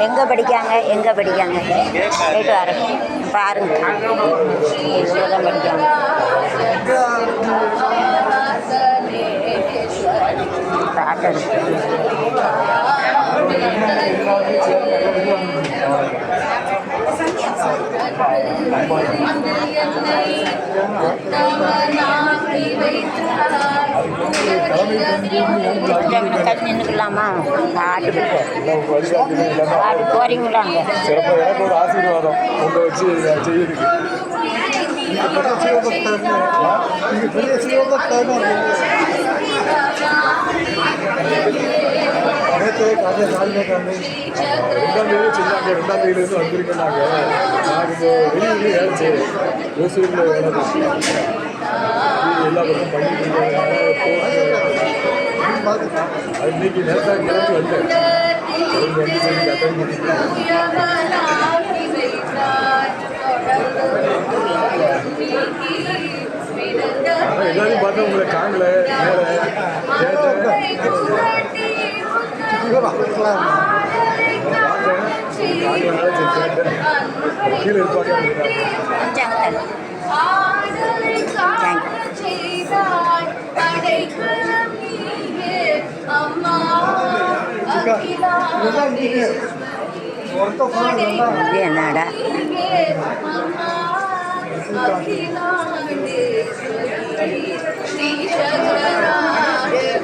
எங்கே படிக்காங்க எங்கே படிக்காங்க? போயிட்டு வரேன். பாருங்க. இவ்வளோ தான் படிக்காங்க பார்க்கணும் நின்றுக்கலாமா ஆட்டு ஆட்டு போறீங்களாங்க சிறப்பாக எனக்கு ஒரு ஆசீர்வாதம் உங்களை வச்சு செய்யுதுக்கு ரெண்டாம் தேதி சொன்னாங்க ரெண்டாம் தேதியிலேருந்து வந்திருக்கேன்னாங்க நான் கொஞ்சம் வெளியூர்ல வேலை செய்கிறேன் ஓசூரில் வேலை எல்லா பக்கம் பண்ணிட்டு அது இன்னைக்கு நேரத்தாக கிளம்பி வந்தேன் அட்டன் எல்லாரையும் பார்த்தா உங்களை காங்கல என்னடா அகிலாண்டேஸ்வரி ஸ்ரீ சகராடே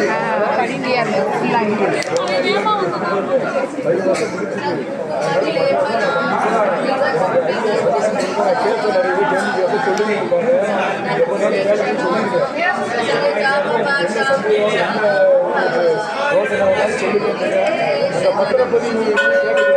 கொஞ்சம் அங்கே தள்ளு.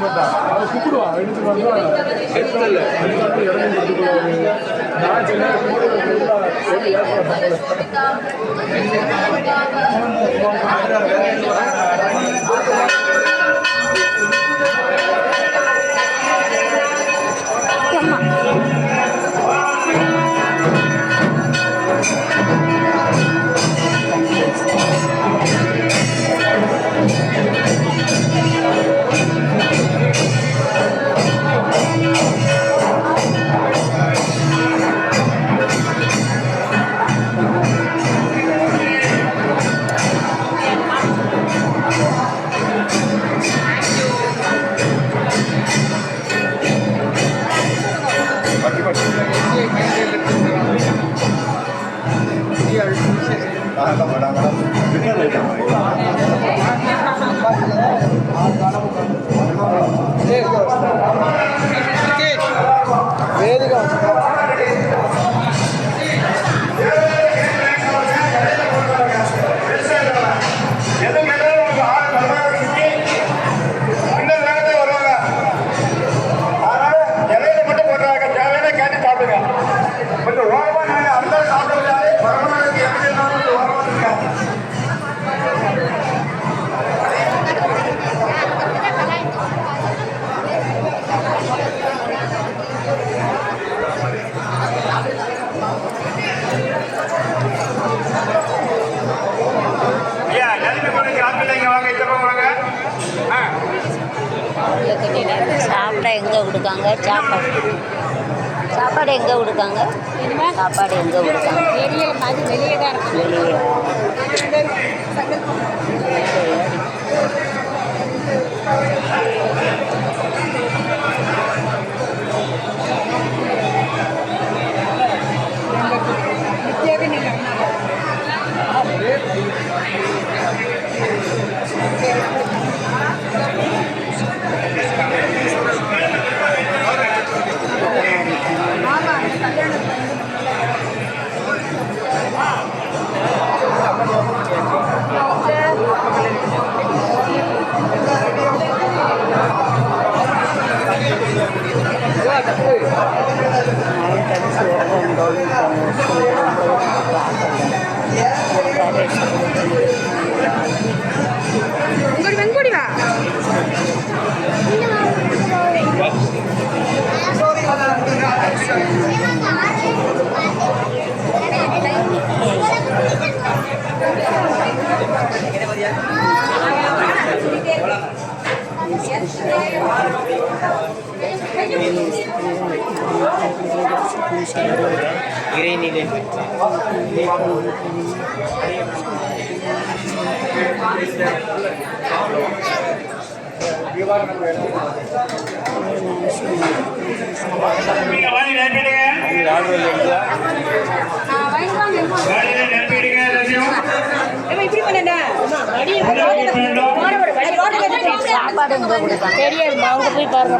இது என்னடா கூப்பிடுவான் எடுத்து வந்தா எடுத்துல எடுத்து இறங்கி கொடுத்துருவாரு நான் சின்ன சொல்லி ஏற்பாடு வெளியே அது வெளியே தான் இருக்கும் இறைநிலை இப்படி பண்ணடா சாப்பாடு எங்கே அவங்க போய் பாருங்க.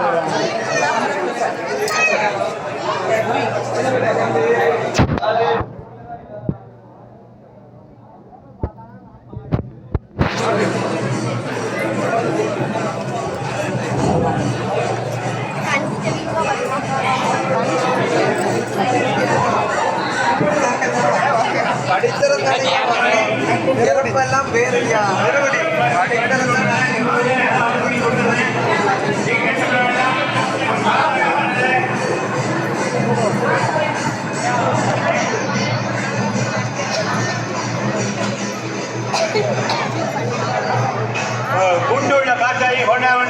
இறப்பெல்லாம் பேரையா படிக்கிறது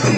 Thank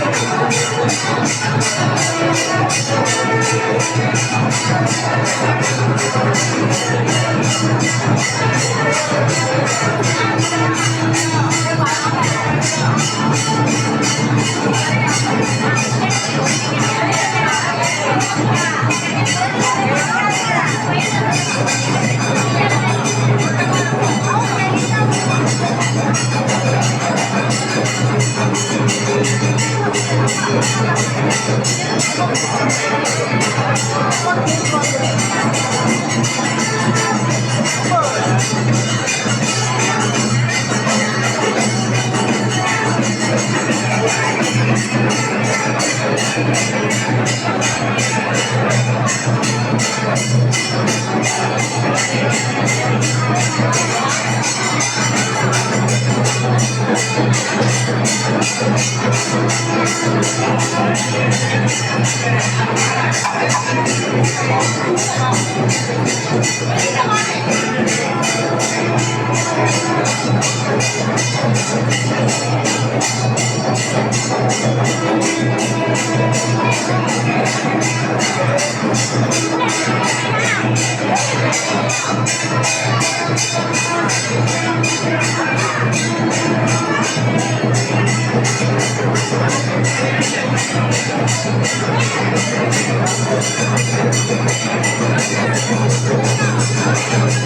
Thank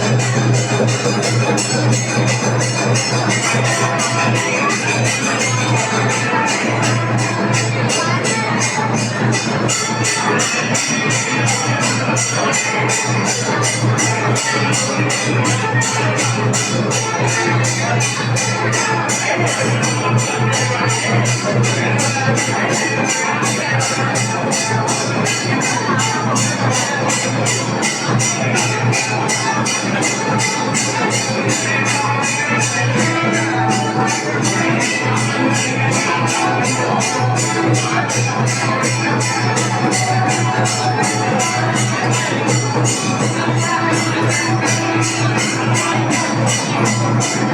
you.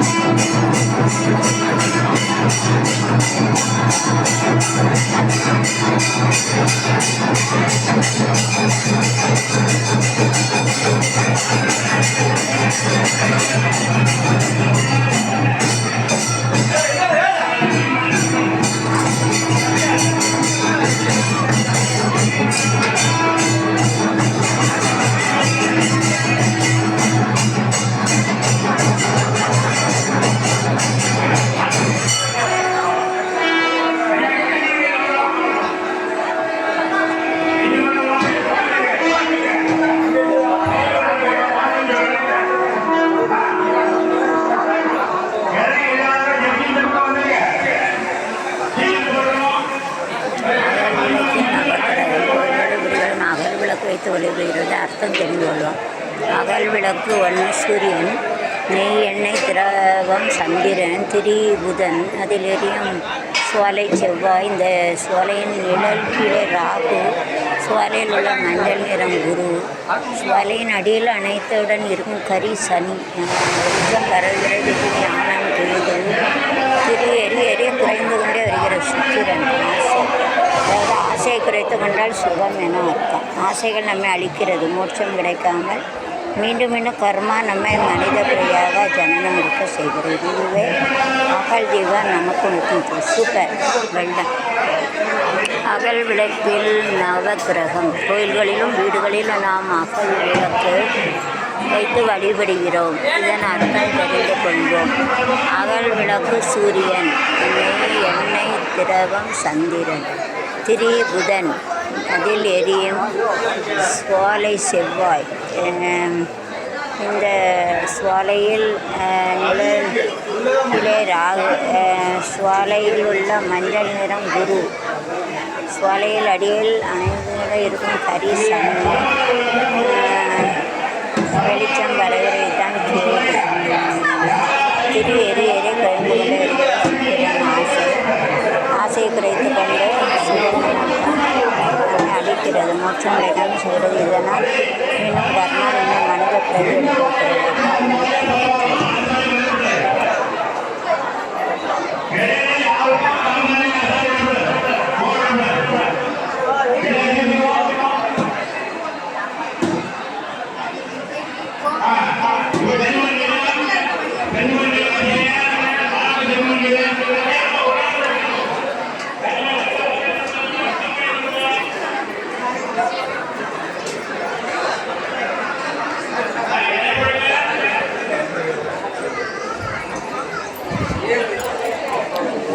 Hey, hey, hey. விளக்கு ஒன்று சூரியன் நெய் எண்ணெய் திரவம் சந்திரன் திரி புதன். அதில் எரியும் சுவலை செவ்வாய். இந்த சுவலையின் நிழல் கீழே ராகு. சுவலையில் உள்ள மஞ்சள் நிறம் குரு. சுவலையின் அடியில் அனைத்துடன் இருக்கும் கரி சனி. உச்சம் பரவுகிறது ஞானம் தெரிந்தது திரு எரி எரிய குறைந்து கொண்டே வருகிற சுக்கிரன். ஆசை. அதாவது ஆசையை குறைத்து கொண்டால் சுகம் என அர்த்தம். ஆசைகள் நம்மை அழிக்கிறது. மோட்சம் கிடைக்காமல் மீண்டும் மீண்டும் கர்மா நம்மை மனித பிரியாக ஜனனம் இருக்க செய்கிறது. இதுவே அகல் தீபம் நமக்கு முக்கியம் சூப்பர். வெள்ளம் அகல் விளக்கில் நவகிரகம் கோயில்களிலும் வீடுகளிலும் நாம் அகல் விளக்கு வைத்து வழிபடுகிறோம். இதன் அர்த்தம் தெரிந்து கொள்வோம். அகல் விளக்கு சூரியன் நெய் எண்ணெய் திரவம் சந்திரன் திரி புதன் அதில் எரியும் சோலை செவ்வாய். இந்த சுவாலையில் அஹ், ராகு சுவாலையில் உள்ள மஞ்சள் நிறம் குரு. சுவாலையில் அடியில் அணைந்து இருக்கும் கரி சனி. வெளிச்சம் வரவரை தான் திரு திரு எரி எரி கழிந்து கொண்டே ஆசை. ஆசையை குறைத்து கொண்டு நம்மை மோட்சம் கிடைக்காமல் சொல்கிறது இதனால் ఏం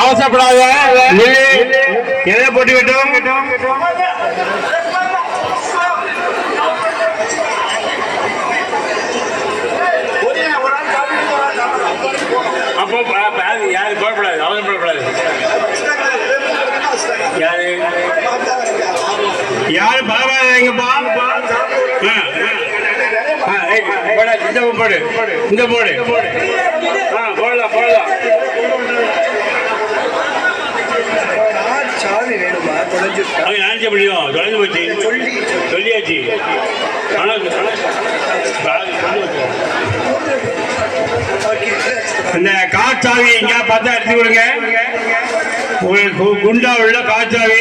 அவசரப்படாத. எதை போட்டி விட்டோம். அப்போ யாரு போடக்கூடாது அவசரப்படக்கூடாது யாரு? யாரு பரவாயில்லைங்கப்பா? ஆ, ஆ. இந்த போடு. இந்த போடு. ஆ போடலாம் போடலாம். நினைச்ச முடியும் தொலைஞ்சு போச்சு. சொல்லி சொல்லியாச்சு. இந்த காற்றாவி எங்க பார்த்தா எடுத்து கொடுங்க. உங்களுக்கு குண்டா உள்ள காற்றாவி.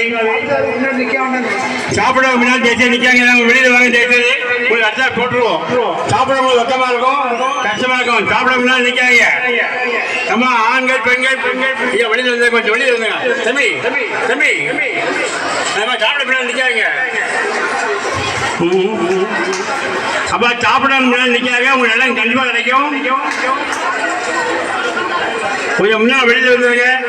சாப்பிட முன்னாடி தேய்ச்சி நிற்காங்க நாங்கள் வெளியில் வாங்க தேய்ச்சது. உங்களுக்கு அடுத்தா போட்டுருவோம். சாப்பிடும் போது வெக்கமா இருக்கும். கஷ்டமா இருக்கும். சாப்பிட முன்னாடி நிற்காங்க நம்ம ஆண்கள் பெண்கள் பெண்கள் ஐயா வெளியில் வந்து கொஞ்சம் வெளியில் வந்துங்க தம்பி தம்பி. தம்பி நம்ம சாப்பிட முடியாது நிற்காங்க அப்ப சாப்பிட முன்னாடி நிற்காங்க உங்களுக்கு எல்லாம் கண்டிப்பாக கிடைக்கும். கொஞ்சம் முன்னாடி வெளியில் வந்துருங்க